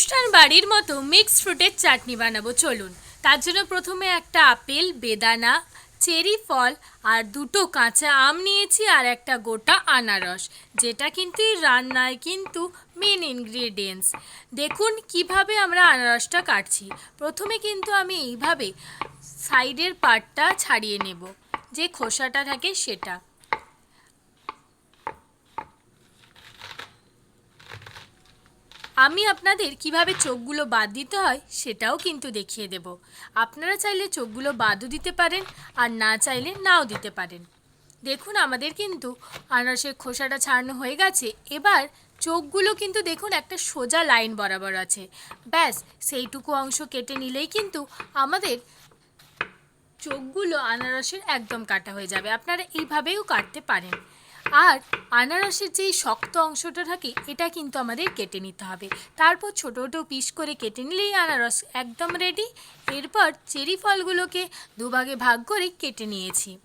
অনুষ্ঠান বাড়ির মতো মিক্স ফ্রুটের চাটনি বানাবো, চলুন। তার জন্য প্রথমে একটা আপেল, বেদানা, চেরি, ফল আর দুটো কাঁচা আম নিয়েছি আর একটা গোটা আনারস, যেটা কিন্তু রান্নায় কিন্তু মেন ইনগ্রিডিয়েন্টস দেখুন কীভাবে আমরা আনারসটা কাটছি। প্রথমে কিন্তু আমি এইভাবে সাইডের পার্টটা ছাড়িয়ে নেব, যে খোসাটা থাকে সেটা। আমি আপনাদের কীভাবে চোখগুলো বাদ দিতে হয় সেটাও কিন্তু দেখিয়ে দেব। আপনারা চাইলে চোখগুলো বাদও দিতে পারেন আর না চাইলে নাও দিতে পারেন। দেখুন, আমাদের কিন্তু আনারসের খোসাটা ছাড়ানো হয়ে গেছে। এবার চোখগুলো কিন্তু দেখুন, একটা সোজা লাইন বরাবর আছে। ব্যাস, সেইটুকু অংশ কেটে নিলেই কিন্তু আমাদের চোখগুলো আনারসের একদম কাটা হয়ে যাবে। আপনারা এইভাবেও কাটতে পারেন। আর আনারসের যেই শক্ত অংশটা থাকে, এটা কিন্তু আমাদের কেটে নিতে হবে। তারপর ছোটো ছোটো পিস করে কেটে নিলেই আনারস একদম রেডি এরপর চেরি ফলগুলোকে দুভাগে ভাগ করে কেটে নিয়েছি।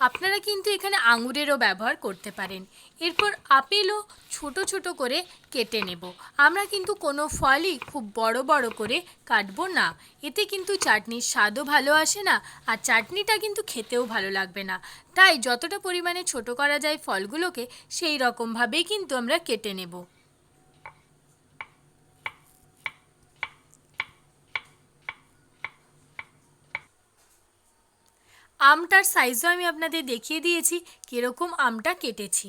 আপনারা কিন্তু এখানে আঙুরেরও ব্যবহার করতে পারেন। এরপর আপেলও ছোট ছোট করে কেটে নেব। আমরা কিন্তু কোনো ফলই খুব বড় বড় করে কাটবো না। এতে কিন্তু চাটনির স্বাদও ভালো আসে না, আর চাটনিটা কিন্তু খেতেও ভালো লাগবে না। তাই যতটা পরিমাণে ছোট করা যায় ফলগুলোকে, সেই রকমভাবেই কিন্তু আমরা কেটে নেব। আমটার সাইজও আমি আপনাদের দেখিয়ে দিয়েছি, কীরকম আমটা কেটেছি।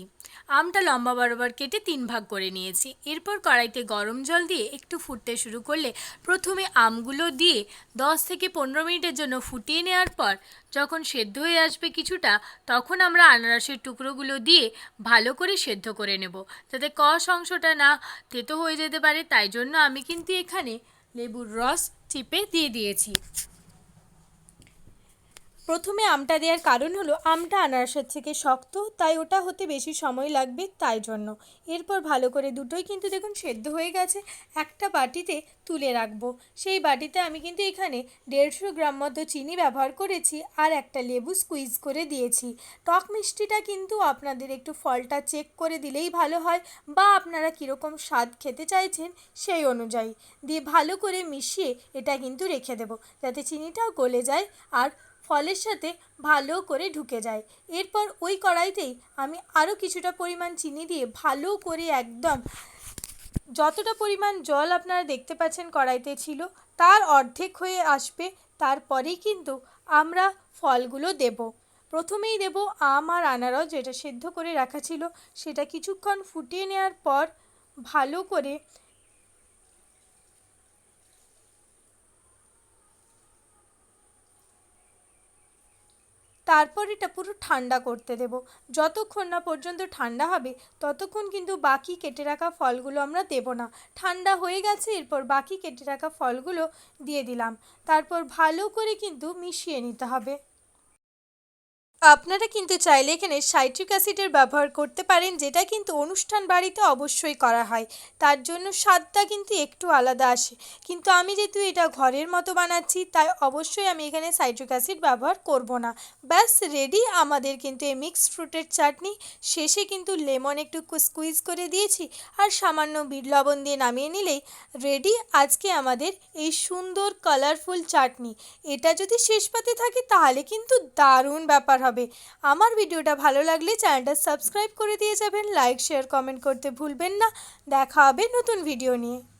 আমটা লম্বা বরাবর কেটে তিন ভাগ করে নিয়েছি। এরপর কড়াইতে গরম জল দিয়ে একটু ফুটতে শুরু করলে প্রথমে আমগুলো দিয়ে দশ থেকে পনেরো মিনিটের জন্য ফুটিয়ে নেওয়ার পর যখন সেদ্ধ হয়ে আসবে কিছুটা, তখন আমরা আনারসের টুকরোগুলো দিয়ে ভালো করে সেদ্ধ করে নেব। যাতে কষ অংশটা না তেতো হয়ে যেতে পারে, তাই জন্য আমি কিন্তু এখানে লেবুর রস চিপে দিয়ে দিয়েছি। প্রথমে আমটা দেওয়ার কারণ হলো, আমটা আনারসের থেকে শক্ত, তাই ওটা হতে বেশি সময় লাগবে তাই জন্য। এরপর ভালো করে দুটোই কিন্তু দেখুন সেদ্ধ হয়ে গেছে, একটা বাটিতে তুলে রাখব। সেই বাটিতে আমি কিন্তু এখানে দেড়শো গ্রাম মতো চিনি ব্যবহার করেছি আর একটা লেবু স্কুইজ করে দিয়েছি। টক মিষ্টিটা কিন্তু আপনাদের একটু ফলটা চেক করে দিলেই ভালো হয় বা আপনারা কীরকম স্বাদ খেতে চাইছেন সেই অনুযায়ী। দিয়ে ভালো করে মিশিয়ে এটা কিন্তু রেখে দেবো, যাতে চিনিটাও গলে যায় আর ফলের সাথে ভালো করে ঢুকে যায়। এরপর ওই কড়াইতেই আমি আরও কিছুটা পরিমাণ চিনি দিয়ে ভালো করে একদম যতটা পরিমাণ জল আপনারা দেখতে পাচ্ছেন কড়াইতে ছিল, তার অর্ধেক হয়ে আসবে। তারপরেই কিন্তু আমরা ফলগুলো দেব। প্রথমেই দেব আম আর আনারস যেটা সেদ্ধ করে রাখা ছিল, সেটা কিছুক্ষণ ফুটিয়ে নেওয়ার পর ভালো করে তারপর এটা পুরো ঠান্ডা করতে দেব। যতক্ষণ না পর্যন্ত ঠান্ডা হবে, ততক্ষণ কিন্তু বাকি কেটে রাখা ফলগুলো আমরা দেব না। ঠান্ডা হয়ে গেছে, এরপর বাকি কেটে রাখা ফলগুলো দিয়ে দিলাম। তারপর ভালো করে কিন্তু মিশিয়ে নিতে হবে। আপনারা কিন্তু চাইলে এখানে সাইট্রিক অ্যাসিডের ব্যবহার করতে পারেন, যেটা কিন্তু অনুষ্ঠান বাড়িতে অবশ্যই করা হয়। তার জন্য স্বাদটা কিন্তু একটু আলাদা আসে। কিন্তু আমি যেহেতু এটা ঘরের মতো বানাচ্ছি, তাই অবশ্যই আমি এখানে সাইট্রিক অ্যাসিড ব্যবহার করব না। ব্যাস রেডি আমাদের কিন্তু এই মিক্সড ফ্রুটের চাটনি। শেষে কিন্তু লেমন একটু স্কুইজ করে দিয়েছি আর সামান্য বিট লবণ দিয়ে নামিয়ে নিলেই রেডি আজকে আমাদের এই সুন্দর কালারফুল চাটনি। এটা যদি শেষ পাতে থাকে, তাহলে কিন্তু দারুণ ব্যাপার হবে। আমার ভিডিওটা ভালো লাগলে চ্যানেলটা সাবস্ক্রাইব করে দিয়ে যাবেন, লাইক, শেয়ার, কমেন্ট করতে ভুলবেন না। দেখা হবে নতুন ভিডিও নিয়ে।